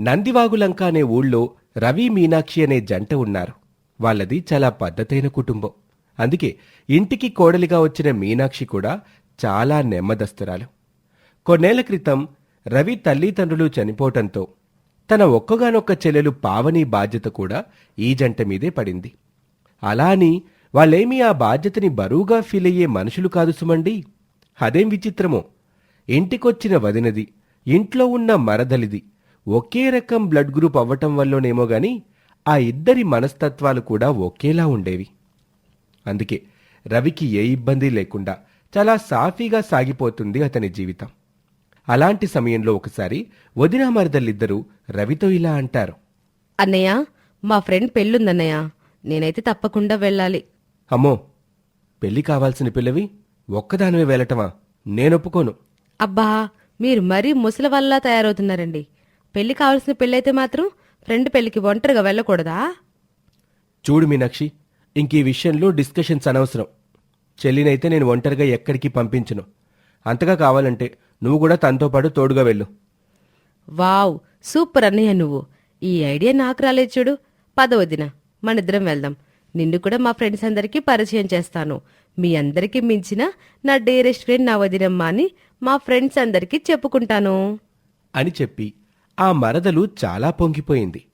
నందివాగులంక అనే ఊళ్ళో రవి మీనాక్షి అనే జంట ఉన్నారు. వాళ్ళది చాలా పద్ధతైన కుటుంబం. అందుకే ఇంటికి కోడలిగా వచ్చిన మీనాక్షి కూడా చాలా నెమ్మదస్తురాలు కొన్నేళ్ళ క్రితం రవి తల్లిదండ్రులు చనిపోవటంతో తన ఒక్కగానొక్క చెల్లెలు పావని బాధ్యత కూడా ఈ జంట మీదే పడింది. అలా అని వాళ్ళేమీ ఆ బాధ్యతని బరువుగా ఫీల్ అయ్యే మనుషులు కాదు సుమండి. అదేం విచిత్రమో. ఇంటికొచ్చిన వదినది ఇంట్లో ఉన్న మరదలిది ఒకే రకం బ్లడ్ గ్రూప్ అవ్వటం వల్లోనేమో గాని ఆ ఇద్దరి మనస్తత్వాలు కూడా ఒకేలా ఉండేవి. అందుకే రవికి ఏ ఇబ్బంది లేకుండా చాలా సాఫీగా సాగిపోతుంది అతని జీవితం. అలాంటి సమయంలో ఒకసారి వదిన మరదలిద్దరూ రవితో ఇలా అంటారు. అన్నయ్య మా ఫ్రెండ్ పెళ్ళుందన్నయ్య. నేనైతే తప్పకుండా వెళ్ళాలి. అమ్మో పెళ్ళి కావాల్సిన పిల్లవి? ఒక్కదానివే వెళ్ళటమా? నేనొప్పుకోను అబ్బా మీరు మరీ ముసలి వల్ల తయారవుతున్నారండి. పెళ్ళి కావాల్సిన పెళ్ళైతే మాత్రం ఫ్రెండ్ పెళ్ళికి ఒంటరిగా వెళ్ళకూడదా? చూడు మీనాక్షి ఇంక ఈ విషయంలో డిస్కషన్స్ అనవసరం. చెల్లినైతే నేను ఒంటరిగా ఎక్కడికి పంపించను. అంతగా కావాలంటే నువ్వు కూడా తనతో పాటు తోడుగా వెళ్ళు. వావ్ సూపర్ అన్నయ్య నువ్వు. ఈ ఐడియా నాకు రాలేదు చూడు. పదవదిన మనిద్దరం వెళ్దాం. నిన్ను కూడా మా ఫ్రెండ్స్ అందరికీ పరిచయం చేస్తాను. మీ అందరికీ మించిన నా డేరెస్ట్ ఫ్రెండ్ నా వదినమ్మ అని మా ఫ్రెండ్స్ అందరికీ చెప్పుకుంటాను. అని చెప్పి ఆ మరదలు చాలా పొంగిపోయింది.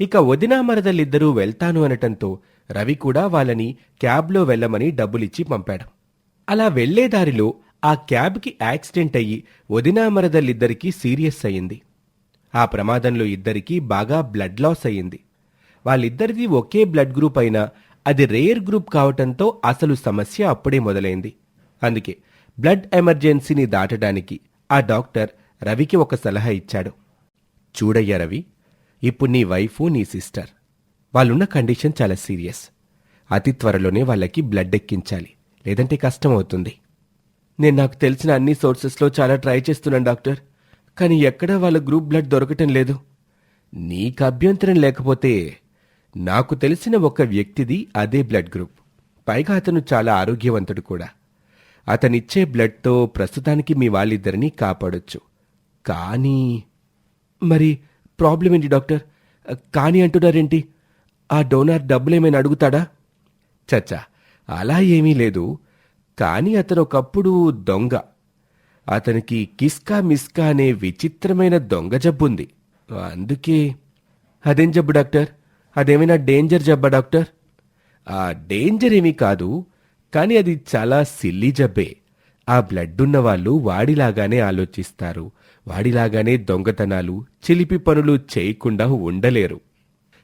ఇక వదినా మరదలిద్దరూ వెళ్తాను అనటంతో రవి కూడా వాళ్ళని క్యాబ్లో వెళ్ళమని డబ్బులిచ్చి పంపాడు. అలా వెళ్ళేదారిలో ఆ క్యాబ్కి యాక్సిడెంట్ అయ్యి వదినా మరదలిద్దరికీ సీరియస్ అయింది ఆ ప్రమాదంలో ఇద్దరికీ బాగా బ్లడ్ లాస్ అయ్యింది. వాళ్ళిద్దరిది ఒకే బ్లడ్ గ్రూప్ అయినా అది రేర్ గ్రూప్ కావటంతో అసలు సమస్య అప్పుడే మొదలైంది. అందుకే బ్లడ్ ఎమర్జెన్సీని దాటడానికి ఆ డాక్టర్ రవికి ఒక సలహా ఇచ్చాడు. చూడయ్యా రవి ఇప్పుడు నీ వైఫ్ నీ సిస్టర్. వాళ్ళున్న కండిషన్ చాలా సీరియస్. అతి త్వరలోనే వాళ్ళకి బ్లడ్ ఎక్కించాలి. లేదంటే కష్టం అవుతుంది. నేను నాకు తెలిసిన అన్ని సోర్సెస్లో చాలా ట్రై చేస్తున్నాను డాక్టర్. కానీ ఎక్కడా వాళ్ళ గ్రూప్ బ్లడ్ దొరకటం లేదు. నీకు అభ్యంతరం లేకపోతే నాకు తెలిసిన ఒక వ్యక్తిది అదే బ్లడ్ గ్రూప్. పైగా అతను చాలా ఆరోగ్యవంతుడు కూడా. అతనిచ్చే బ్లడ్తో ప్రస్తుతానికి మీ వాళ్ళిద్దరినీ కాపాడొచ్చు. కానీ మరి ప్రాబ్లం ఏంటి డాక్టర్ కానీ అంటున్నారేంటి? ఆ డోనార్ డబ్బులేమైనా అడుగుతాడా? చచ్చా అలా ఏమీ లేదు. కానీ అతను ఒకప్పుడు దొంగ. అతనికి కిస్కా మిస్కా అనే విచిత్రమైన దొంగ జబ్బుంది అందుకే అదేం జబ్బు డాక్టర్? అదేమైనా డేంజర్ జబ్బా డాక్టర్? ఆ డేంజర్ ఏమీ కాదు కానీ అది చాలా సిల్లీ జబ్బే. ఆ బ్లడ్ ఉన్నవాళ్ళు వాడిలాగానే ఆలోచిస్తారు. వాడిలాగానే దొంగతనాలు చిలిపి పనులు చేయకుండా ఉండలేరు.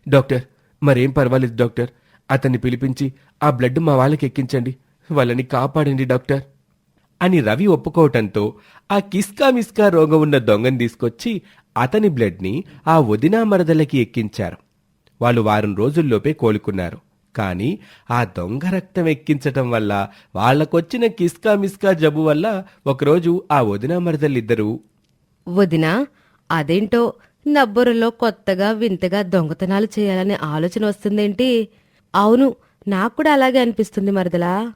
డాక్టర్ మరేం పర్వాలేదు డాక్టర్. అతన్ని పిలిపించి ఆ బ్లడ్ మా వాళ్ళకి ఎక్కించండి. వాళ్ళని కాపాడండి డాక్టర్. అని రవి ఒప్పుకోవటంతో ఆ కిస్కా మిస్కా రోగం ఉన్న దొంగని తీసుకొచ్చి అతని బ్లడ్ని ఆ వదినా మరదలకి ఎక్కించారు. వాళ్ళు వారం రోజుల్లోపే కోలుకున్నారు. కానీ ఆ దొంగ రక్తం ఎక్కించటం వల్ల వాళ్ళకొచ్చిన కిస్కా మిస్కా జబ్బు వల్ల ఒకరోజు ఆ వదినా మరదలిద్దరూ వదినా అదేంటో నబ్బురలో కొత్తగా వింతగా దొంగతనాలు చేయాలనే ఆలోచన వస్తుందేంటి? అవును నాకు కూడా అలాగే అనిపిస్తుంది మరదలా.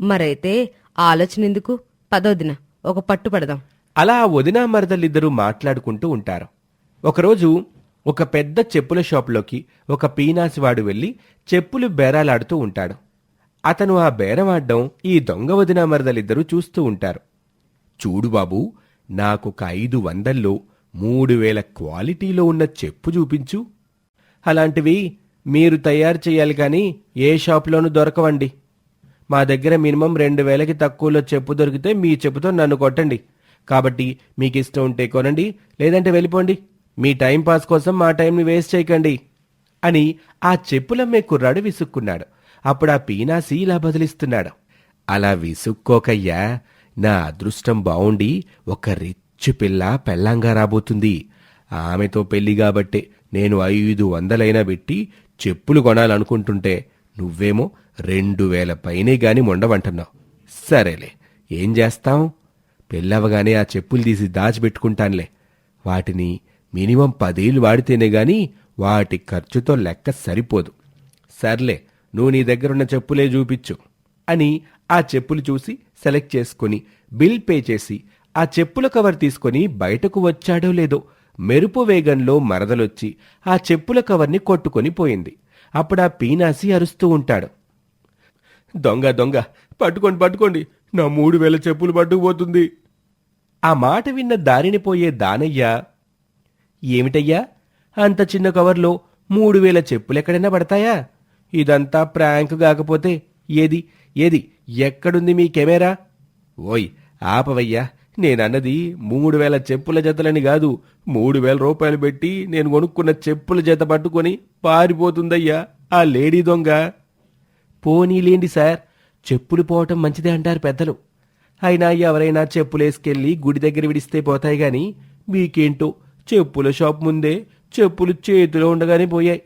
మరైతే ఆలోచన ఎందుకు? పదొదిన ఒక పట్టు పడదాం. అలా వదిన మరదలిద్దరూ మాట్లాడుకుంటూ ఉంటారు. ఒకరోజు ఒక పెద్ద చెప్పుల షాపులోకి ఒక పీనాసివాడు వెళ్ళి చెప్పులు బేరాలాడుతూ ఉంటాడు. అతను ఆ బేరమాడ్డం ఈ దొంగ వదిన మరదలిద్దరూ చూస్తూ ఉంటారు. చూడు బాబు నాకొక ఐదు వందల్లో మూడు వేల క్వాలిటీలో ఉన్న చెప్పు చూపించు. అలాంటివి మీరు తయారు చేయాలి కానీ ఏ షాప్లోనూ దొరకవండి. మా దగ్గర మినిమం రెండు వేలకి తక్కువలో చెప్పు దొరికితే మీ చెప్పుతో నన్ను కొట్టండి. కాబట్టి మీకు ఇష్టం ఉంటే కొనండి లేదంటే వెళ్ళిపోండి. మీ టైం పాస్ కోసం మా టైంని వేస్ట్ చేయకండి అని ఆ చెప్పులమ్మే కుర్రాడు విసుక్కున్నాడు. అప్పుడు ఆ పీనాసి ఇలా బదిలిస్తున్నాడు. అలా విసుక్కోకయ్యా నా అదృష్టం బావుండి ఒక రిచ్ పిల్ల పెళ్ళంగా రాబోతుంది. ఆమెతో పెళ్ళి కాబట్టే నేను ఐదు వందలైనా పెట్టి చెప్పులు కొనాలనుకుంటుంటే నువ్వేమో రెండు వేల పైనే గాని మొండవంటున్నావు. సరేలే ఏం చేస్తాం? పెళ్ళవగానే ఆ చెప్పులు తీసి దాచిపెట్టుకుంటానులే. వాటిని మినిమం పదేళ్ళు వాడితేనే గాని వాటి ఖర్చుతో లెక్క సరిపోదు. సర్లే నువ్వు నీ దగ్గరున్న చెప్పులే చూపించు. అని ఆ చెప్పులు చూసి సెలెక్ట్ చేసుకుని బిల్ పే చేసి ఆ చెప్పుల కవర్ తీసుకొని బయటకు వచ్చాడో లేదో మెరుపు వేగంలో మరదలొచ్చి ఆ చెప్పుల కవర్ని కొట్టుకొని పోయింది. అప్పుడా పీనాసి అరుస్తూ ఉంటాడు. దొంగ దొంగ పట్టుకోండి పట్టుకోండి. నా మూడు వేల చెప్పులు పట్టుకుపోతుంది. ఆ మాట విన్న దారిని పోయే దానయ్య ఏమిటయ్యా? అంత చిన్న కవర్లో మూడు వేల చెప్పులెక్కడైనా పడతాయా? ఇదంతా ప్రాంక్ కాకపోతే ఏది? ఏది? ఎక్కడుంది మీ కెమెరా? ఓయ్ ఆపవయ్యా. నేనన్నది మూడు వేల చెప్పుల జతలని కాదు. మూడు వేల రూపాయలు పెట్టి నేను కొనుక్కున్న చెప్పుల జత పట్టుకొని పారిపోతుందయ్యా. ఆ లేడీ దొంగ. పోనీలేండి సార్. చెప్పులు పోవటం మంచిదే అంటారు పెద్దలు. అయినా ఎవరైనా చెప్పులేసుకెళ్ళి గుడి దగ్గర విడిస్తే పోతాయి గాని మీకేంటో? చెప్పుల షాప్ ముందే చెప్పులు చేతిలో ఉండగానే పోయాయి.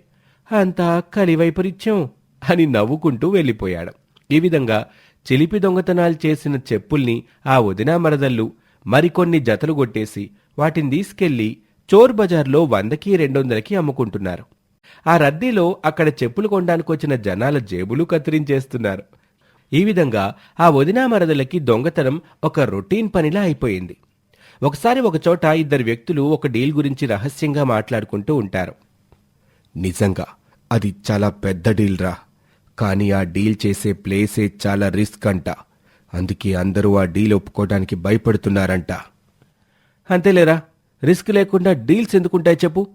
అంతా కలివైపరిత్యం అని నవ్వుకుంటూ వెళ్ళిపోయాడు. ఈ విధంగా చిలిపి దొంగతనాలు చేసిన చెప్పుల్ని ఆ వదినా మరదళ్ళు మరికొన్ని జతలు కొట్టేసి వాటిని తీసుకెళ్ళి చోర్ బజార్లో వందకి రెండొందలకి అమ్ముకుంటున్నారు. ఆ రద్దీలో అక్కడ చెప్పులు కొనడానికి వచ్చిన జనాల జేబులు కత్తిరించేస్తున్నారు. ఈ విధంగా ఆ వదినా మరదలకి దొంగతనం ఒక రొటీన్ పనిలా అయిపోయింది. ఒకసారి ఒకచోట ఇద్దరు వ్యక్తులు ఒక డీల్ గురించి రహస్యంగా మాట్లాడుకుంటూ ఉంటారు. నిజంగా అది చాలా పెద్ద డీల్ రా కానీ ఆ డీల్ చేసే ప్లేసే చాలా రిస్క్ అంట. అందుకే అందరూ ఆ డీల్ ఒప్పుకోవడానికి భయపడుతున్నారంట. అంతేలేరా? రిస్క్ లేకుండా డీల్స్ ఎందుకుంటాయి చెప్పు?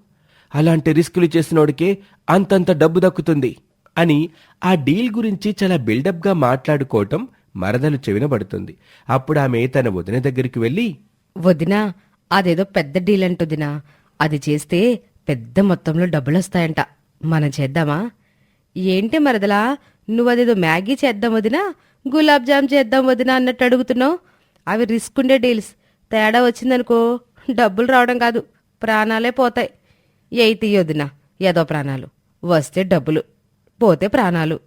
అలాంటి రిస్కులు చేసినోడికే అంతంత డబ్బు దక్కుతుంది అని ఆ డీల్ గురించి చాలా బిల్డప్గా మాట్లాడుకోవటం మరదలు చెవిన పడుతుంది. అప్పుడు ఆమె తన వదిన దగ్గరికి వెళ్ళి వదినా అదేదో పెద్ద డీల్ అంటుదినా. అది చేస్తే పెద్ద మొత్తంలో డబ్బులు వస్తాయంట మనం చేద్దామా? ఏంటి మరదలా? నువ్వు అదేదో మ్యాగీ చేద్దాం వదినా? గులాబ్ జామ్ చేద్దాం వదినా అన్నట్టు అడుగుతున్నావు? అవి రిస్క్ ఉండే డీల్స్. తేడా వచ్చిందనుకో డబ్బులు రావడం కాదు ప్రాణాలే పోతాయి. ఎయిత్ వదినా ఏదో ప్రాణాలు. వస్తే డబ్బులు పోతే ప్రాణాలు.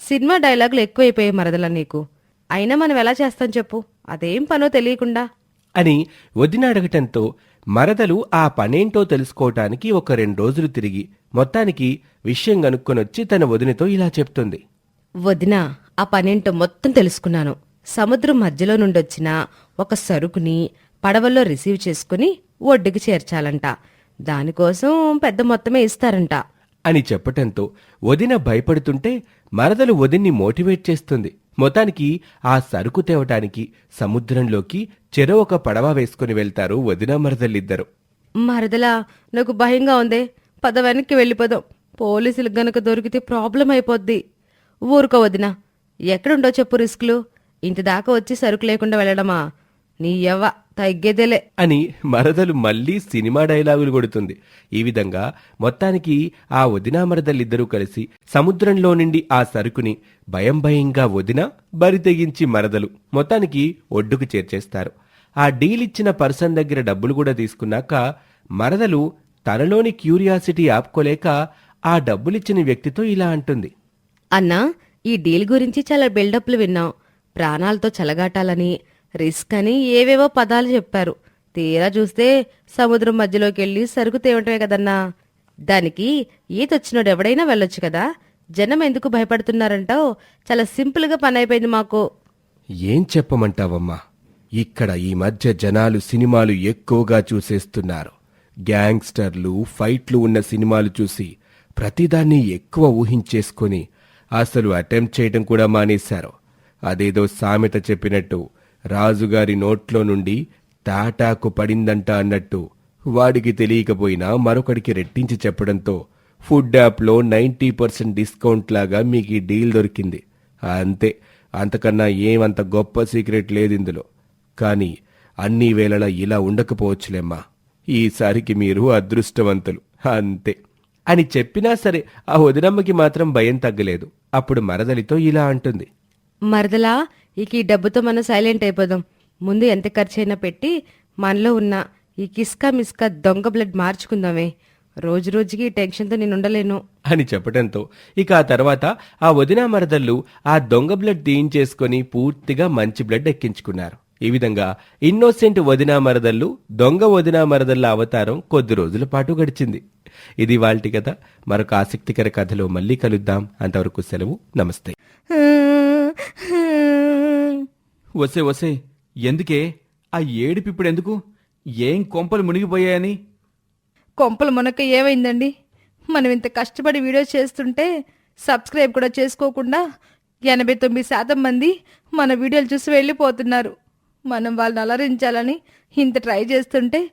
సినిమా డైలాగులు ఎక్కువైపోయాయి మరదలా నీకు. అయినా మనం ఎలా చేస్తాం చెప్పు? అదేం పనో తెలియకుండా. అని వదిన అడగటంతో మరదలు ఆ పనేంటో తెలుసుకోవటానికి ఒక రెండు రోజులు తిరిగి మొత్తానికి విషయం కనుక్కొనొచ్చి తన వదినతో ఇలా చెప్తుంది. వదినా ఆ పనేంటో మొత్తం తెలుసుకున్నాను. సముద్రం మధ్యలో నుండొచ్చిన ఒక సరుకుని పడవల్లో రిసీవ్ చేసుకుని ఒడ్డుకి చేర్చాలంట. దానికోసం పెద్ద మొత్తమే ఇస్తారంట. అని చెప్పటంతో వదిన భయపడుతుంటే మరదలు వదిన్ని మోటివేట్ చేస్తుంది. మొత్తానికి ఆ సరుకు తేవటానికి సముద్రంలోకి చెరో ఒక పడవ వేసుకుని వెళ్తారు వదిన మరదలిద్దరు. మరదలా నాకు భయంగా ఉందే. పద వెనక్కి వెళ్ళిపోదాం. పోలీసులు గనుక దొరికితే ప్రాబ్లం అయిపోద్ది. ఊరుకో వదినా. ఎక్కడుండో చెప్పు రిస్కులు. ఇంటి దాకా వచ్చి సరుకు లేకుండా వెళ్ళడమా? నీ ఎవ్వ తగ్గేదేలే. అని మరదలు మళ్ళీ సినిమా డైలాగులు కొడుతుంది. ఈ విధంగా మొత్తానికి ఆ వదినా మరదలిద్దరూ కలిసి సముద్రంలో నుండి ఆ సరుకుని భయం భయంగా వదిన బరి తెగించి మరదలు మొత్తానికి ఒడ్డుకు చేర్చేస్తారు. ఆ డీల్ ఇచ్చిన పర్సన్ దగ్గర డబ్బులు కూడా తీసుకున్నాక మరదలు తనలోని క్యూరియాసిటీ ఆపుకోలేక ఆ డబ్బులిచ్చిన వ్యక్తితో ఇలా అంటుంది. అన్నా ఈ డీల్ గురించి చాలా బిల్డప్లు విన్నాం. ప్రాణాలతో చెలగాటాలని రిస్క్ అని ఏవేవో పదాలు చెప్పారు. తీరా చూస్తే సముద్రం మధ్యలోకి వెళ్ళి సరుకు తేవటమే కదన్నా. దానికి ఈతొచ్చినోడు ఎవడైనా వెళ్ళొచ్చు కదా. జనం ఎందుకు భయపడుతున్నారంటావు? చాలా సింపుల్గా పని అయిపోయింది మాకు. ఏం చెప్పమంటావమ్మా? ఇక్కడ ఈ మధ్య జనాలు సినిమాలు ఎక్కువగా చూసేస్తున్నారు. గ్యాంగ్స్టర్లు ఫైట్లు ఉన్న సినిమాలు చూసి ప్రతిదాన్ని ఎక్కువ ఊహించేసుకొని అసలు అటెంప్ట్ చేయడం కూడా మానేశారు. అదేదో సామెత చెప్పినట్టు రాజుగారి నోట్లో నుండి తాటాకు పడిందంట అన్నట్టు వాడికి తెలియకపోయినా మరొకడికి రెట్టించి చెప్పడంతో ఫుడ్ యాప్లో నైంటీ పర్సెంట్ డిస్కౌంట్ లాగా మీకు ఈ డీల్ దొరికింది. అంతే అంతకన్నా ఏమంత గొప్ప సీక్రెట్ లేదు ఇందులో. కానీ అన్ని వేళలా ఇలా ఉండకపోవచ్చులేమ్మా. ఈసారికి మీరు అదృష్టవంతులు. అంతే. అని చెప్పినా సరే ఆ వదినమ్మకి మాత్రం భయం తగ్గలేదు. అప్పుడు మరదలితో ఇలా అంటుంది. మరదలా ఇక ఈ డబ్బుతో మనం సైలెంట్ అయిపోదాం. ముందు ఎంత ఖర్చైనా పెట్టి మనలో ఉన్న ఈ కిస్కా మిస్కా దొంగ బ్లడ్ మార్చుకుందామే. రోజు రోజుకి ఈ టెన్షన్తో నేను ఉండలేను. అని చెప్పడంతో ఇక ఆ తర్వాత ఆ వదిన మరదళ్ళు ఆ దొంగ బ్లడ్ తీయించేసుకొని పూర్తిగా మంచి బ్లడ్ ఎక్కించుకున్నారు. ఈ విధంగా ఇన్నోసెంట్ వదినా మరదళ్ళు దొంగ వదినా మరదళ్ళ అవతారం కొద్ది రోజుల పాటు గడిచింది. ఇది వాల్టి కథ. మరొక ఆసక్తికర కథలో మళ్ళీ కలుద్దాం. అంతవరకు సెలవు. నమస్తే. వసే వసే. ఎందుకే? ఆ ఏడుపు ఇప్పుడు ఎందుకు? ఏం కొంపలు మునిగిపోయాయని? కొంపలు మునక ఏమైందండి? మనం ఇంత కష్టపడి వీడియోస్ చేస్తుంటే సబ్స్క్రైబ్ కూడా చేసుకోకుండా ఎనభై తొమ్మిది శాతం మంది మన వీడియోలు చూసి వెళ్ళిపోతున్నారు. మనం వాళ్ళని అలరించాలని ఇంత ట్రై చేస్తుంటే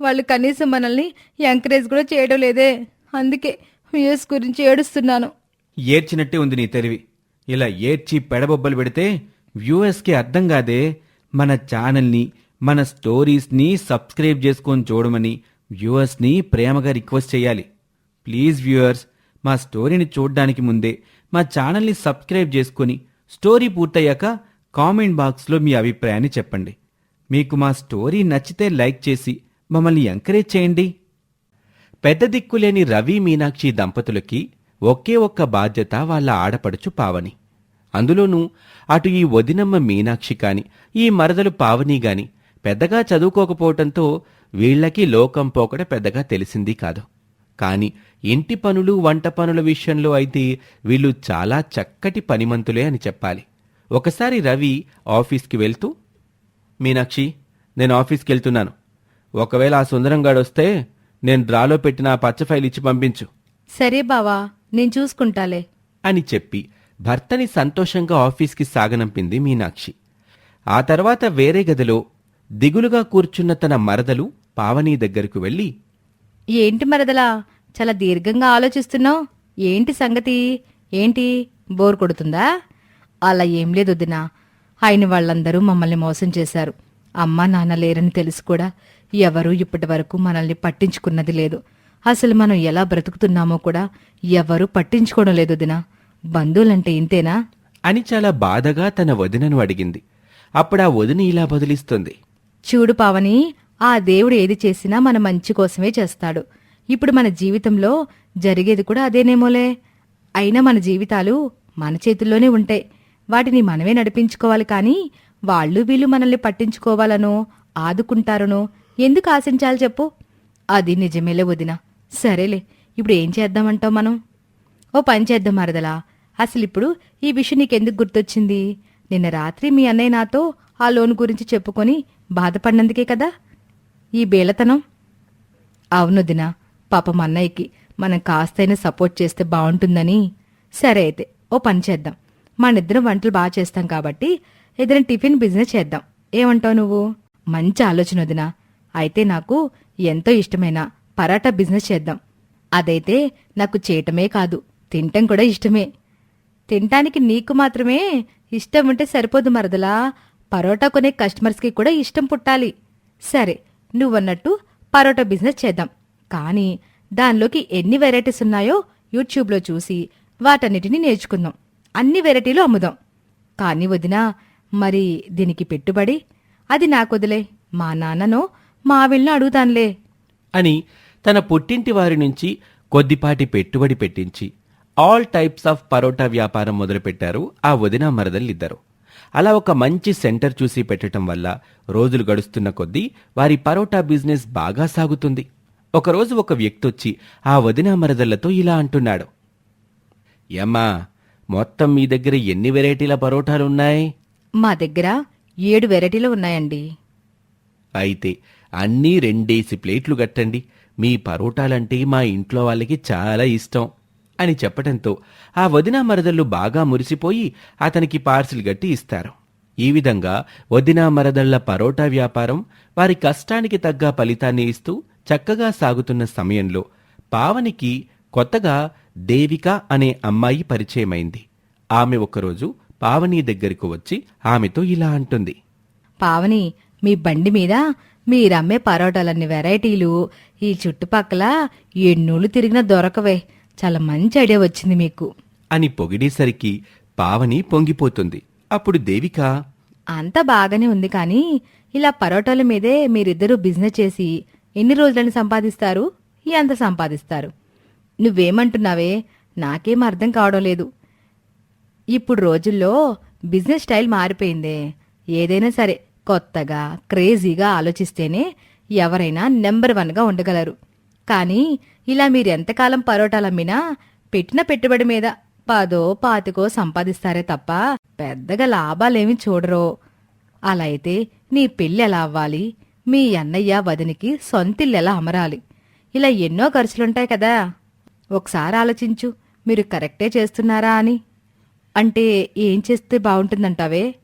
వాళ్ళు కనీసం మనల్ని ఎంకరేజ్ కూడా చేయడం లేదే. అందుకే వ్యూస్ గురించి ఏడుస్తున్నాను. ఏడ్చినట్టే ఉంది నీ తెలివి. ఇలా ఏడ్చి పెడబొబ్బలు పెడితే వ్యూఎస్కి అర్థం కాదే మన ఛానల్ని మన స్టోరీస్ని సబ్స్క్రైబ్ చేసుకొని చూడమని వ్యూవర్స్ని ప్రేమగా రిక్వెస్ట్ చేయాలి. ప్లీజ్ వ్యూవర్స్ మా స్టోరీని చూడడానికి ముందే మా ఛానల్ని సబ్స్క్రైబ్ చేసుకొని స్టోరీ పూర్తయ్యాక కామెంట్ బాక్స్లో మీ అభిప్రాయాన్ని చెప్పండి. మీకు మా స్టోరీ నచ్చితే లైక్ చేసి మమ్మల్ని ఎంకరేజ్ చేయండి. పెద్ద దిక్కులేని రవి మీనాక్షి దంపతులకి ఒకే ఒక్క బాధ్యత వాళ్ళ ఆడపడుచు పావని. అందులోనూ అటు ఈ వదినమ్మ మీనాక్షి కాని ఈ మరదలు పావని గాని పెద్దగా చదువుకోకపోవటంతో వీళ్ళకి లోకం పోకడ పెద్దగా తెలిసింది కాదు. కాని ఇంటి పనులు వంట పనుల విషయంలో అయితే వీళ్ళు చాలా చక్కటి పనిమంతులే అని చెప్పాలి. ఒకసారి రవి ఆఫీస్కి వెళ్తూ మీనాక్షి నేను ఆఫీస్కి వెళ్తున్నాను ఒకవేళ ఆ సుందరంగాడు వస్తే నేను డ్రాలో పెట్టిన ఆ పచ్చ ఫైల్ ఇచ్చి పంపించు. సరే బావా నేను చూసుకుంటాలే. అని చెప్పి భర్తని సంతోషంగా ఆఫీస్కి సాగనంపింది మీనాక్షి. ఆ తర్వాత వేరే గదిలో దిగులుగా కూర్చున్న తన మరదలు పావని దగ్గరకు వెళ్ళి ఏంటి మరదలా చాలా దీర్ఘంగా ఆలోచిస్తున్నావు? ఏంటి సంగతి? ఏంటి? బోర్ కొడుతుందా? అలా ఏం లేదు వదినా ఆయన వాళ్ళందరూ మమ్మల్ని మోసం చేశారు. అమ్మా నాన్న లేరని తెలిసి కూడా ఎవరూ ఇప్పటి వరకు మనల్ని పట్టించుకున్నది లేదు. అసలు మనం ఎలా బ్రతుకుతున్నామో కూడా ఎవరూ పట్టించుకోవడం లేదు వదినా బంధువులంటే ఇంతేనా? అని చాలా బాధగా తన వదినను అడిగింది. అప్పుడు ఆ వదిన ఇలా బదిలిస్తుంది. చూడు పావని ఆ దేవుడు ఏది చేసినా మన మంచి కోసమే చేస్తాడు. ఇప్పుడు మన జీవితంలో జరిగేది కూడా అదేనేమోలే. అయినా మన జీవితాలు మన చేతుల్లోనే ఉంటాయి. వాటిని మనమే నడిపించుకోవాలి కానీ వాళ్ళు వీళ్ళు మనల్ని పట్టించుకోవాలనో ఆదుకుంటారనో ఎందుకు ఆశించాలి చెప్పు? అది నిజమేలే వదిన. సరేలే ఇప్పుడు ఏం చేద్దామంటావు మనం? ఓ పని చేద్దాం మరదలా. అసలు ఇప్పుడు ఈ విషయం నీకెందుకు గుర్తొచ్చింది? నిన్న రాత్రి మీ అన్నయ్య నాతో ఆ లోన్ గురించి చెప్పుకొని బాధపడినందుకే కదా? ఈ బేలతనం? అవును దినా పాపం అన్నయ్యకి మనం కాస్తైనా సపోర్ట్ చేస్తే బాగుంటుందని. సరే అయితే ఓ పని చేద్దాం. మనిద్దరం వంటలు బాగా చేస్తాం కాబట్టి ఏదైనా టిఫిన్ బిజినెస్ చేద్దాం. ఏమంటావు నువ్వు? మంచి ఆలోచన వదినా. అయితే నాకు ఎంతో ఇష్టమైన పరాటా బిజినెస్ చేద్దాం. అదైతే నాకు చేయటమే కాదు తినటం కూడా ఇష్టమే. తినటానికి నీకు మాత్రమే ఇష్టం ఉంటే సరిపోదు మరదలా. పరోటా కొనే కస్టమర్స్కి కూడా ఇష్టం పుట్టాలి. సరే నువ్వన్నట్టు పరోటా బిజినెస్ చేద్దాం. కానీ దానిలోకి ఎన్ని వెరైటీస్ ఉన్నాయో యూట్యూబ్లో చూసి వాటన్నిటిని నేర్చుకుందాం. అన్ని వెరైటీలు అమ్ముదాం. కానీ వదినా మరి దీనికి పెట్టుబడి? అది నాకొదిలే. మా నాన్ననో మా అడుగుతానులే. అని తన పుట్టింటి వారి నుంచి కొద్దిపాటి పెట్టుబడి పెట్టించి ఆల్ టైప్స్ ఆఫ్ పరోటా వ్యాపారం మొదలుపెట్టారు ఆ వదిన మరదలిద్దరు అలా ఒక మంచి సెంటర్ చూసి పెట్టడం వల్ల రోజులు గడుస్తున్న కొద్దీ వారి పరోటా బిజినెస్ బాగా సాగుతుంది. ఒకరోజు ఒక వ్యక్తి వచ్చి ఆ వదిన మరదళ్ళతో ఇలా అంటున్నాడు. ఏమ్మా మొత్తం మీ దగ్గర ఎన్ని వెరైటీల పరోటాలున్నాయి? మా దగ్గర ఏడు వెరైటీలు ఉన్నాయండి. అయితే అన్నీ రెండేసి ప్లేట్లు కట్టండి. మీ పరోటాలంటే మా ఇంట్లో వాళ్ళకి చాలా ఇష్టం అని చెప్పటంతో ఆ వదిన మరదళ్ళు బాగా మురిసిపోయి అతనికి పార్సిల్ గట్టి ఇస్తారు. ఈ విధంగా వదిన మరదళ్ళ పరోటా వ్యాపారం వారి కష్టానికి తగ్గ ఫలితాన్ని ఇస్తూ చక్కగా సాగుతున్న సమయంలో పావనికి కొత్తగా దేవిక అనే అమ్మాయి పరిచయమైంది. ఆమె ఒకరోజు పావని దగ్గరకు వచ్చి ఆమెతో ఇలా అంటుంది. పావని మీ బండి మీద మీరమ్మే పరోటాలన్ని వెరైటీలు ఈ చుట్టుపక్కల ఎన్నోళ్ళు తిరిగినా దొరకవే. చాలా మంచి ఐడియా వచ్చింది మీకు. అని పొగిడేసరికి పావని పొంగిపోతుంది. అప్పుడు దేవిక అంతా బాగానే ఉంది కానీ ఇలా పరోటాల మీదే మీరిద్దరూ బిజినెస్ చేసి ఎన్ని రోజులని సంపాదిస్తారు? ఎంత సంపాదిస్తారు? నువ్వేమంటున్నావే? నాకేం అర్థం కావడం లేదు. ఇప్పుడు రోజుల్లో బిజినెస్ స్టైల్ మారిపోయిందే. ఏదైనా సరే కొత్తగా క్రేజీగా ఆలోచిస్తేనే ఎవరైనా నెంబర్ వన్గా ఉండగలరు. కానీ ఇలా మీరు ఎంతకాలం పరోటాలు అమ్మినా పెట్టిన పెట్టుబడి మీద పదో పాతికో సంపాదిస్తారే తప్ప పెద్దగా లాభాలేమి చూడరో. అలా అయితే నీ పెళ్ళి ఎలా అవ్వాలి? మీ అన్నయ్య వదినికి సొంతిల్లు ఎలా అమరాలి? ఇలా ఎన్నో ఖర్చులుంటాయి కదా. ఒకసారి ఆలోచించు మీరు కరెక్టే చేస్తున్నారా అని. అంటే ఏం చేస్తే బాగుంటుందంటావే?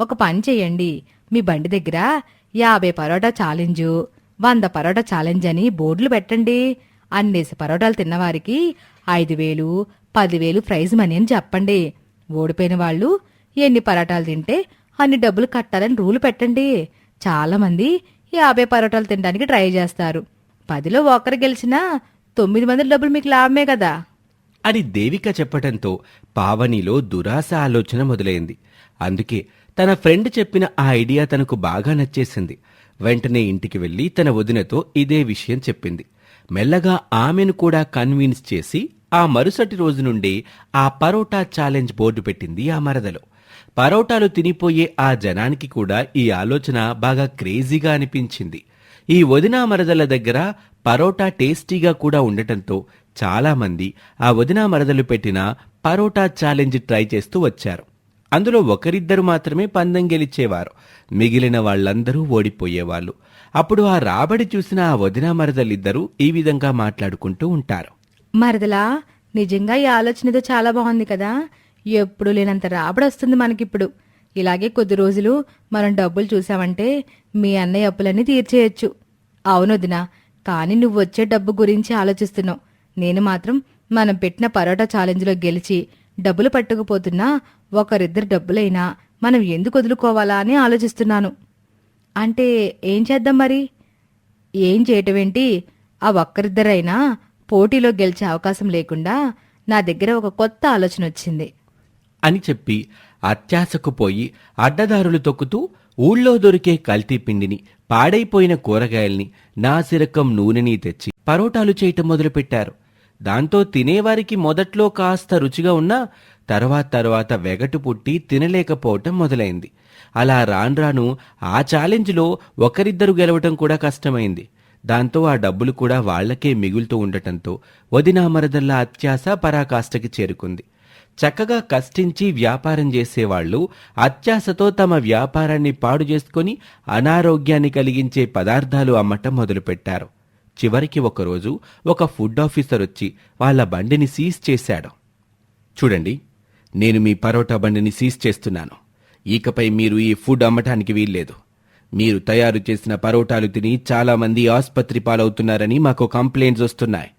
ఒక పని చెయ్యండి మీ బండి దగ్గర యాభై పరోటా ఛాలెంజు వంద పరోటా ఛాలెంజ్ అని బోర్డులు పెట్టండి. అన్నేసి పరోటాలు తిన్నవారికి ఐదు వేలు పదివేలు ప్రైజ్ మనీ అని చెప్పండి. ఓడిపోయిన వాళ్ళు ఎన్ని పరోటాలు తింటే అన్ని డబ్బులు కట్టాలని రూలు పెట్టండి. చాలామంది యాభై పరోటాలు తినడానికి ట్రై చేస్తారు. పదిలో ఒకరు గెలిచినా తొమ్మిది మంది డబ్బులు మీకు లాభమే కదా? అని దేవిక చెప్పటంతో పావనిలో దురాశ ఆలోచన మొదలైంది. అందుకే తన ఫ్రెండ్ చెప్పిన ఆ ఐడియా తనకు బాగా నచ్చేసింది. వెంటనే ఇంటికి వెళ్ళి తన వదినతో ఇదే విషయం చెప్పింది. మెల్లగా ఆమెను కూడా కన్విన్స్ చేసి ఆ మరుసటి రోజు నుండి ఆ పరోటా ఛాలెంజ్ బోర్డు పెట్టింది ఆ మరదలో. పరోటాలు తినిపోయే ఆ జనానికి కూడా ఈ ఆలోచన బాగా క్రేజీగా అనిపించింది. ఈ వదినా మరదల దగ్గర పరోటా టేస్టీగా కూడా ఉండటంతో చాలామంది ఆ వదినా మరదలు పెట్టిన పరోటా ఛాలెంజ్ ట్రై చేస్తూ వచ్చారు. అందులో ఒకరిద్దరు మాత్రమే పందెం గెలిచేవారు. మిగిలిన వాళ్ళందరూ ఓడిపోయేవాళ్ళు. అప్పుడు ఆ రాబడి చూసిన ఆ వదినా మరదలిద్దరూ ఈ విధంగా మాట్లాడుకుంటూ ఉంటారు. మరదలా నిజంగా ఈ ఆలోచన ఏదో చాలా బాగుంది కదా? ఎప్పుడు లేనంత రాబడి వస్తుంది మనకిప్పుడు. ఇలాగే కొద్ది రోజులు మనం డబ్బులు చూసామంటే మీ అన్నయ్య అప్పులన్నీ తీర్చేయచ్చు. అవునొదినా కానీ నువ్వు వచ్చే డబ్బు గురించి ఆలోచిస్తున్నావు. నేను మాత్రం మనం పెట్టిన పరోటా ఛాలెంజ్లో గెలిచి డబ్బులు పట్టుకుపోతున్నా ఒకరిద్దరు డబ్బులైనా మనం ఎందుకు వదులుకోవాలా అని ఆలోచిస్తున్నాను. అంటే ఏం చేద్దాం మరి? ఏం చేయటమేంటి? ఆ ఒక్కరిద్దరైనా పోటీలో గెలిచే అవకాశం లేకుండా నా దగ్గర ఒక కొత్త ఆలోచన వచ్చింది. అని చెప్పి అత్యాశకు పోయి అడ్డదారులు తొక్కుతూ ఊళ్ళో దొరికే కల్తీ పిండిని పాడైపోయిన కూరగాయల్ని నాసిరకం నూనెని తెచ్చి పరోటాలు చేయటం మొదలుపెట్టారు. దాంతో తినేవారికి మొదట్లో కాస్త రుచిగా ఉన్నా తర్వాత తర్వాత వెగటు పుట్టి తినలేకపోవటం మొదలైంది. అలా రాను ఆ ఛాలెంజ్లో ఒకరిద్దరు గెలవటం కూడా కష్టమైంది. దాంతో ఆ డబ్బులు కూడా వాళ్ళకే మిగులుతూ ఉండటంతో వదినా మరదల్లా అత్యాశ పరాకాష్ఠకి చేరుకుంది. చక్కగా కష్టించి వ్యాపారం చేసేవాళ్ళు అత్యాశతో తమ వ్యాపారాన్ని పాడు చేసుకొని అనారోగ్యాన్ని కలిగించే పదార్థాలు అమ్మటం మొదలుపెట్టారు. చివరికి ఒకరోజు ఒక ఫుడ్ ఆఫీసర్ వచ్చి వాళ్ళ బండిని సీజ్ చేశాడు. చూడండి నేను మీ పరోటా బండిని సీజ్ చేస్తున్నాను. ఇకపై మీరు ఈ ఫుడ్ అమ్మటానికి వీల్లేదు. మీరు తయారు చేసిన పరోటాలు తిని చాలామంది ఆసుపత్రి పాలవుతున్నారని మాకు కంప్లైంట్స్ వస్తున్నాయి.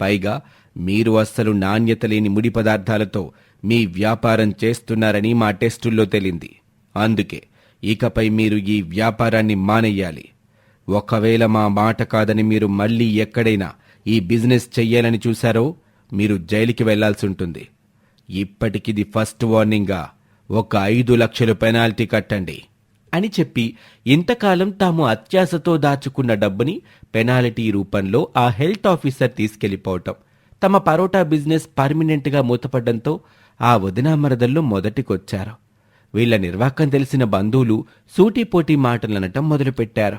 పైగా మీరు అస్సలు నాణ్యత లేని ముడి పదార్థాలతో మీ వ్యాపారం చేస్తున్నారని మా టెస్టుల్లో తేలింది. అందుకే ఇకపై మీరు ఈ వ్యాపారాన్ని మానేయాలి. ఒకవేళ మా మాట కాదని మీరు మళ్ళీ ఎక్కడైనా ఈ బిజినెస్ చెయ్యాలని చూశారో మీరు జైలుకి వెళ్ళాల్సి ఉంటుంది. ఇప్పటికిది ఫస్ట్ వార్నింగ్గా ఒక ఐదు లక్షలు పెనాల్టీ కట్టండి. అని చెప్పి ఇంతకాలం తాము అత్యాశతో దాచుకున్న డబ్బుని పెనాల్టీ రూపంలో ఆ హెల్త్ ఆఫీసర్ తీసుకెళ్ళిపోవటం తమ పరోటా బిజినెస్ పర్మినెంట్గా మూతపడ్డంతో ఆ వదినా మొదటికొచ్చారు. వీళ్ళ నిర్వాకం తెలిసిన బంధువులు సూటిపోటీ మాటలనటం మొదలుపెట్టారు.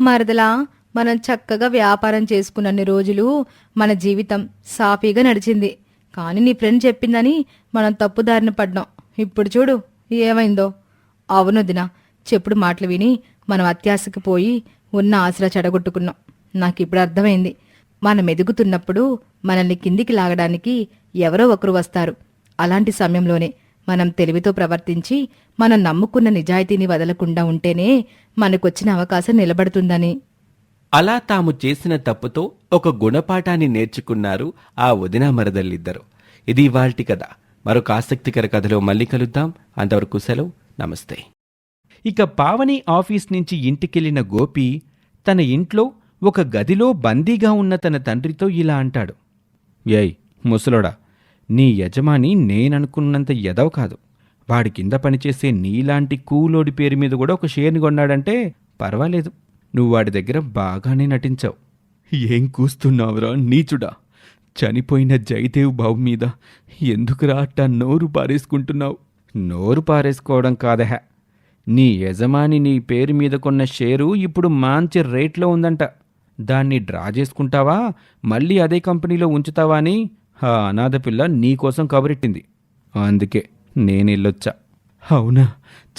మరదలా మనం చక్కగా వ్యాపారం చేసుకున్నన్ని రోజులు మన జీవితం సాఫీగా నడిచింది. కానీ నీ ఫ్రెండ్ చెప్పిందని మనం తప్పుదారిన పడ్డాం. ఇప్పుడు చూడు ఏమైందో. అవును దినా చెప్పుడు మాటలు విని మనం అత్యాశకు పోయి ఉన్న ఆసరా చెడగొట్టుకున్నాం. నాకు ఇప్పుడు అర్థమైంది. మనం ఎదుగుతున్నప్పుడు మనల్ని కిందికి లాగడానికి ఎవరో ఒకరు వస్తారు. అలాంటి సమయంలోనే మనం తెలివితో ప్రవర్తించి మనం నమ్ముకున్న నిజాయితీని వదలకుండా ఉంటేనే మనకొచ్చిన అవకాశం నిలబడుతుందని. అలా తాము చేసిన తప్పుతో ఒక గుణపాఠాన్ని నేర్చుకున్నారు ఆ వదిన మరదళ్ళిద్దరు ఇది వాల్టి కథ. మరొక ఆసక్తికర కథలో మళ్ళీ కలుద్దాం. అంతవరకు సెలవు. నమస్తే. ఇక పావని ఆఫీస్ నుంచి ఇంటికెళ్ళిన గోపి తన ఇంట్లో ఒక గదిలో బందీగా ఉన్న తన తండ్రితో ఇలా అంటాడు. ఏయ్ ముసలోడా నీ యజమాని నేననుకున్నంత ఎదవ కాదు. వాడి కింద పనిచేసే నీలాంటి కూలోడి పేరు మీద కూడా ఒక షేర్ని కొన్నాడంటే పర్వాలేదు. నువ్వు వాడి దగ్గర బాగానే నటించావు. ఏం కూస్తున్నావురా నీచుడా? చనిపోయిన జయదేవ్ బాబు మీద ఎందుకురా అట్టా నోరు పారేసుకుంటున్నావు? నోరు పారేసుకోవడం కాదహ. నీ యజమాని నీ పేరు మీద కొన్న షేరు ఇప్పుడు మంచి రేట్లో ఉందంట. దాన్ని డ్రా చేసుకుంటావా? మళ్ళీ అదే కంపెనీలో ఉంచుతావా అని ఆ అనాథ పిల్ల నీకోసం కబురెట్టింది. అందుకే నేనెళ్ళొచ్చా అవునా?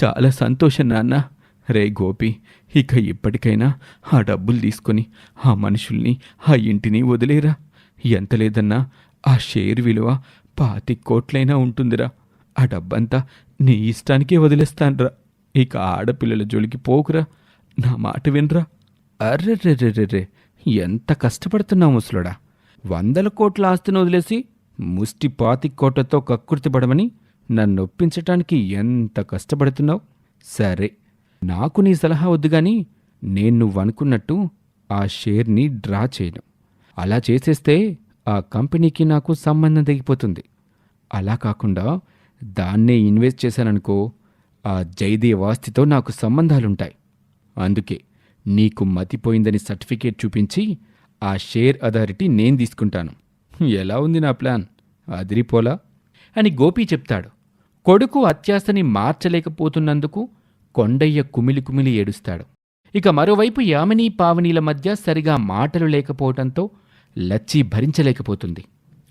చాలా సంతోషం నాన్న. రే గోపి ఇక ఇప్పటికైనా ఆ డబ్బులు తీసుకొని ఆ మనుషుల్ని ఆ ఇంటిని వదిలేరా? ఎంత లేదన్నా ఆ షేర్ విలువ పాతి కోట్లైనా ఉంటుందిరా. ఆ డబ్బంతా నీ ఇష్టానికే వదిలేస్తాన్రా. ఇక ఆడపిల్లల జోలికి పోకురా. నా మాట వినరా? అర్రెర్రెర్రెర్రె. ఎంత కష్టపడుతున్నావు ముసలోడా. వందల కోట్ల ఆస్తిని వదిలేసి ముష్టి పాతి కోట్లతో కక్కుర్తిపడమని నన్ను ఒప్పించటానికి ఎంత కష్టపడుతున్నావు? సరే నాకు నీ సలహా వద్దు కానీ నేను నువ్వు అనుకున్నట్టు ఆ షేర్ని డ్రా చేయను. అలా చేసేస్తే ఆ కంపెనీకి నాకు సంబంధం తెగిపోతుంది. అలా కాకుండా దాన్నే ఇన్వెస్ట్ చేశాననుకో ఆ జయదేవ్ ఆస్తితో నాకు సంబంధాలుంటాయి. అందుకే నీకు మతిపోయిందని సర్టిఫికేట్ చూపించి ఆ షేర్ అథారిటీ నేను తీసుకుంటాను. ఎలా ఉంది నా ప్లాన్? అదిరిపోలా? అని గోపి చెప్తాడు. కొడుకు అత్యాశని మార్చలేకపోతున్నందుకు కొండయ్య కుమిలి కుమిలి ఏడుస్తాడు. ఇక మరోవైపు యామిని పావనీల మధ్య సరిగా మాటలు లేకపోవటంతో లచ్చి భరించలేకపోతుంది.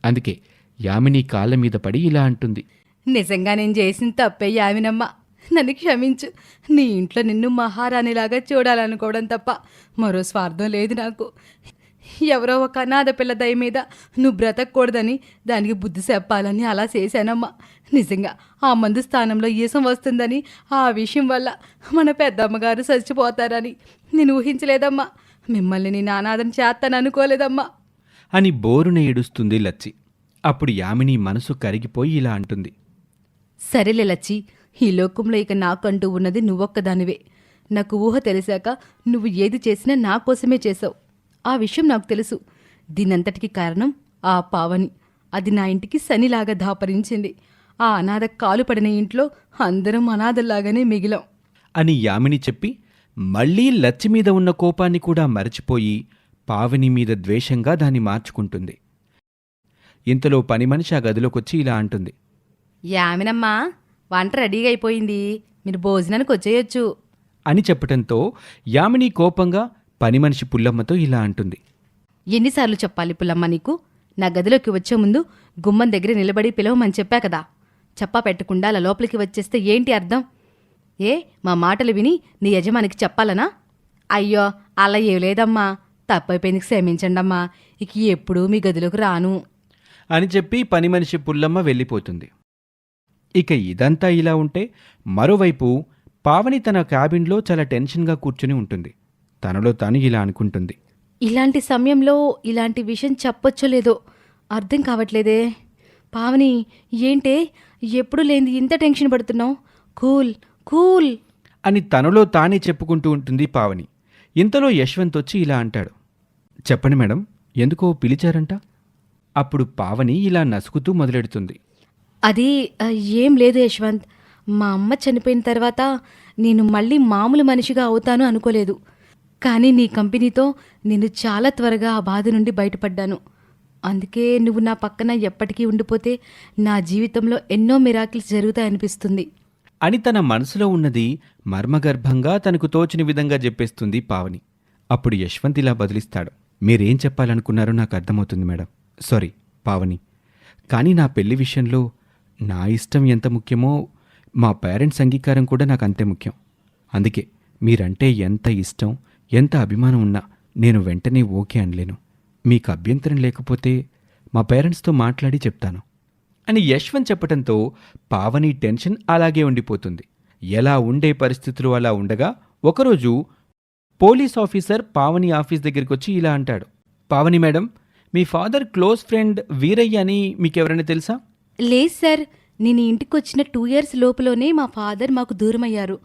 అందుకే యామిని కాళ్ళ మీద పడి ఇలా అంటుంది. నిజంగా నేను చేసిన తప్పే యామినమ్మ. నన్ను క్షమించు. నీ ఇంట్లో నిన్ను మహారాణిలాగా చూడాలనుకోవడం తప్ప మరో స్వార్థం లేదు నాకు. ఎవరో ఒక అనాథ పిల్ల దయ మీద నువ్వు బ్రతకూడదని దానికి బుద్ధి చెప్పాలని అలా చేశానమ్మా. నిజంగా ఆ మందు స్థానంలో ఈసం వస్తుందని ఆ విషయం వల్ల మన పెద్దమ్మగారు చచ్చిపోతారని నేను ఊహించలేదమ్మా. మిమ్మల్ని నేను అనాథం చేస్తాను అనుకోలేదమ్మా. అని బోరున ఏడుస్తుంది లచ్చి. అప్పుడు యామిని మనసు కరిగిపోయి ఇలా అంటుంది. సరేలే లచ్చి ఈ లోకంలో ఇక నాకంటూ ఉన్నది నువ్వొక్కదానివే. నాకు ఊహ తెలిసాక నువ్వు ఏది చేసినా నా కోసమే చేసావు. ఆ విషయం నాకు తెలుసు. దీనంతటికి కారణం ఆ పావని. అది నా ఇంటికి శనిలాగా దాపరించింది. ఆ అనాథ కాలు పడిన ఇంట్లో అందరం అనాథల్లాగానే మిగిలాం. అని యామిని చెప్పి మళ్ళీ లచ్చి మీద ఉన్న కోపాన్ని కూడా మరచిపోయి పావని మీద ద్వేషంగా దాన్ని మార్చుకుంటుంది. ఇంతలో పని మనిషి ఆ గదిలోకొచ్చి ఇలా అంటుంది. యామినమ్మా వంట రెడీగా అయిపోయింది. మీరు భోజనానికి వచ్చేయొచ్చు. అని చెప్పటంతో యామిని కోపంగా పని మనిషి పుల్లమ్మతో ఇలా అంటుంది. ఎన్నిసార్లు చెప్పాలి పుల్లమ్మ నీకు? నా గదిలోకి వచ్చే ముందు గుమ్మం దగ్గర నిలబడి పిలవమని చెప్పా కదా. చెప్పా పెట్టకుండా అలా లోపలికి వచ్చేస్తే ఏంటి అర్థం? ఏ మా మాటలు విని నీ యజమానికి చెప్పాలనా? అయ్యో అలా ఏం లేదమ్మా. తప్పైపోయింది క్షమించండమ్మా. ఇక ఎప్పుడూ మీ గదిలోకి రాను. అని చెప్పి పని మనిషి పుల్లమ్మ వెళ్ళిపోతుంది. ఇక ఇదంతా ఇలా ఉంటే మరోవైపు పావని తన క్యాబిన్లో చాలా టెన్షన్గా కూర్చుని ఉంటుంది. తనలో తాను ఇలా అనుకుంటుంది. ఇలాంటి సమయంలో ఇలాంటి విషయం చెప్పొచ్చో లేదో అర్థం కావట్లేదే. పావని ఏంటే? ఎప్పుడు లేనిది ఇంత టెన్షన్ పడుతున్నావు? Cool cool! అని తనలో తానే చెప్పుకుంటూ ఉంటుంది పావని. ఇంతలో యశ్వంత్ వచ్చి ఇలా అంటాడు. చెప్పండి మేడం ఎందుకో పిలిచారంట? అప్పుడు పావని ఇలా నసుకుతూ మొదలెడుతుంది. అది ఏం లేదు యశ్వంత్. మా అమ్మ చనిపోయిన తర్వాత నేను మళ్ళీ మామూలు మనిషిగా అవుతాను అనుకోలేదు. కానీ నీ కంపెనీతో నేను చాలా త్వరగా ఆ బాధ నుండి బయటపడ్డాను. అందుకే నువ్వు నా పక్కన ఎప్పటికీ ఉండిపోతే నా జీవితంలో ఎన్నో మిరాకిల్స్ జరుగుతాయనిపిస్తుంది. అని తన మనసులో ఉన్నది మర్మగర్భంగా తనకు తోచిన విధంగా చెప్పేస్తుంది పావని. అప్పుడు యశ్వంత్ ఇలా బదిలిస్తాడు మీరేం చెప్పాలనుకున్నారో నాకు అర్థమవుతుంది మేడం. సారీ పావని. కానీ నా పెళ్ళి విషయంలో నా ఇష్టం ఎంత ముఖ్యమో మా పేరెంట్స్ అంగీకారం కూడా నాకు అంతే ముఖ్యం. అందుకే మీరంటే ఎంత ఇష్టం ఎంత అభిమానం ఉన్నా నేను వెంటనే ఓకే అనలేను. మీకు అభ్యంతరం లేకపోతే మా పేరెంట్స్తో మాట్లాడి చెప్తాను. అని యశ్వంత్ చెప్పటంతో పావని టెన్షన్ అలాగే ఉండిపోతుంది. ఎలా ఉండే పరిస్థితులు అలా ఉండగా ఒకరోజు పోలీస్ ఆఫీసర్ పావని ఆఫీస్ దగ్గరికి వచ్చి ఇలా అంటాడు. పావని మేడం మీ ఫాదర్ క్లోజ్ ఫ్రెండ్ వీరయ్య అని మీకెవరైనా తెలుసా? లేదు సార్. నేను ఇంటికి వచ్చిన టూ ఇయర్స్ లోపలనే మా ఫాదర్ మాకు దూరమయ్యారు.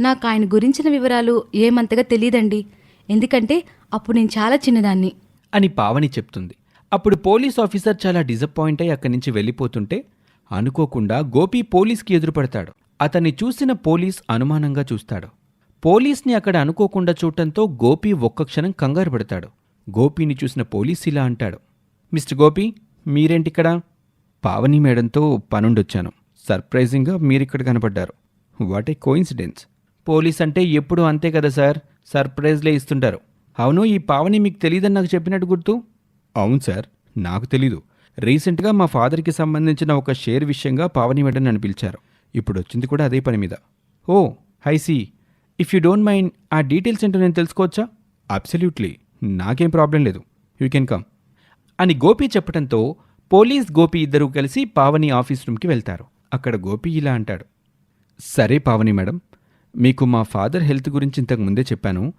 నాకు ఆయన గురించిన వివరాలు ఏమంతగా తెలియదండి ఎందుకంటే అప్పుడు నేను చాలా చిన్నదాన్ని. అని పావని చెప్తుంది. అప్పుడు పోలీస్ ఆఫీసర్ చాలా డిసప్పాయింట్ అయి అక్కడి నుంచి వెళ్ళిపోతుంటే అనుకోకుండా గోపి పోలీస్కి ఎదురుపడతాడు. అతన్ని చూసిన పోలీస్ అనుమానంగా చూస్తాడు. పోలీస్ని అక్కడ అనుకోకుండా చూడటంతో గోపి ఒక్క క్షణం కంగారు పడతాడు. గోపిని చూసిన పోలీస్ ఇలా అంటాడు. మిస్టర్ గోపి మీరేంటిక్కడ? పావని మేడంతో పనుండొచ్చాను. సర్ప్రైజింగ్గా మీరిక్కడ కనపడ్డారు. What a coincidence. పోలీస్ అంటే ఎప్పుడూ అంతే కదా సార్? సర్ప్రైజ్లే ఇస్తుంటారు. అవును ఈ పావని మీకు తెలియదని నాకు చెప్పినట్టు గుర్తు? అవును సార్ నాకు తెలీదు. రీసెంట్గా మా ఫాదర్కి సంబంధించిన ఒక షేర్ విషయంగా పావని మేడం నన్ను పిలిచారు. ఇప్పుడు వచ్చింది కూడా అదే పని మీద. ఓ I see if you don't mind ఆ డీటెయిల్స్ ఏంటో నేను తెలుసుకోవచ్చా? అబ్సల్యూట్లీ నాకేం ప్రాబ్లం లేదు. You can come. అని గోపి చెప్పడంతో పోలీస్ గోపి ఇద్దరూ కలిసి పావని ఆఫీస్ రూమ్కి వెళ్తారు. అక్కడ గోపి ఇలా అంటాడు. సరే పావని మేడం మీకు మా ఫాదర్ హెల్త్ గురించి ఇంతకు ముందే చెప్పాను.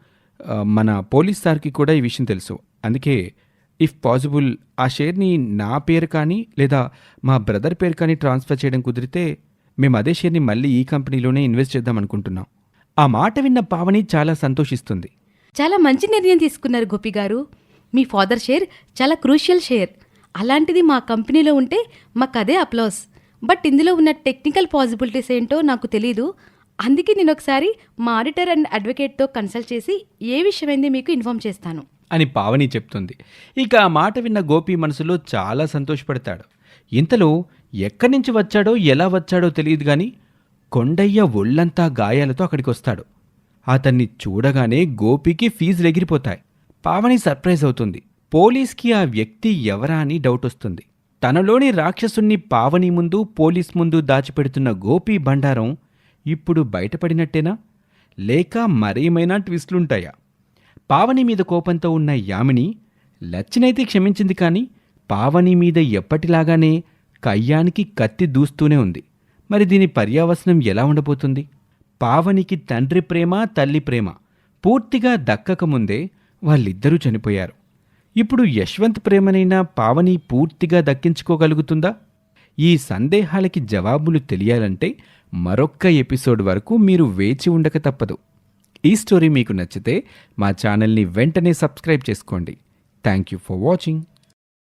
మన పోలీస్ సార్కి కూడా ఈ విషయం తెలుసు. అందుకే ఇఫ్ పాసిబుల్ ఆ షేర్ని నా పేరు కానీ లేదా మా బ్రదర్ పేరు కానీ ట్రాన్స్ఫర్ చేయడం కుదిరితే మేము అదే షేర్ని మళ్ళీ ఈ కంపెనీలోనే ఇన్వెస్ట్ చేద్దాం అనుకుంటున్నాం. ఆ మాట విన్న పావని చాలా సంతోషిస్తుంది. చాలా మంచి నిర్ణయం తీసుకున్నారు గోపి గారు. మీ ఫాదర్ షేర్ చాలా క్రూషియల్ షేర్. అలాంటిది మా కంపెనీలో ఉంటే మాకు అదే అప్లాస్. బట్ ఇందులో ఉన్న టెక్నికల్ పాసిబిలిటీస్ ఏంటో నాకు తెలీదు. అందుకే నేను ఒకసారి మా ఆడిటర్ అండ్ అడ్వకేట్తో కన్సల్ట్ చేసి ఏ విషయమైంది మీకు ఇన్ఫామ్ చేస్తాను. అని పావని చెప్తుంది. ఇక ఆ మాట విన్న గోపి మనసులో చాలా సంతోషపడతాడు. ఇంతలో ఎక్కడి నుంచి వచ్చాడో ఎలా వచ్చాడో తెలియదు కానీ కొండయ్య ఒళ్ళంతా గాయాలతో అక్కడికి వస్తాడు అతన్ని చూడగానే గోపికి ఫీజులు ఎగిరిపోతాయి. పావని సర్ప్రైజ్ అవుతుంది. పోలీస్కి ఆ వ్యక్తి ఎవరా అని డౌట్ వస్తుంది. తనలోని రాక్షసుణ్ణి పావని ముందు పోలీస్ ముందు దాచిపెడుతున్న గోపి బండారం ఇప్పుడు బయటపడినట్టేనా? లేక మరేమైనా ట్విస్ట్లుంటాయా? పావని మీద కోపంతో ఉన్న యామిని లచ్చినైతే క్షమించింది కానీ పావని మీద ఎప్పటిలాగానే కయ్యానికి కత్తి దూస్తూనే ఉంది. మరి దీని పర్యావసనం ఎలా ఉండబోతుంది? పావనికి తండ్రి ప్రేమ తల్లి ప్రేమ పూర్తిగా దక్కకముందే వాళ్ళిద్దరూ చనిపోయారు. ఇప్పుడు యశ్వంత్ ప్రేమనైనా పావని పూర్తిగా దక్కించుకోగలుగుతుందా? ఈ సందేహాలకి జవాబులు తెలియాలంటే మరొక్క ఎపిసోడ్ వరకు మీరు వేచి ఉండక తప్పదు. ఈ స్టోరీ మీకు నచ్చితే మా ఛానల్ని వెంటనే సబ్స్క్రైబ్ చేసుకోండి. Thank you for watching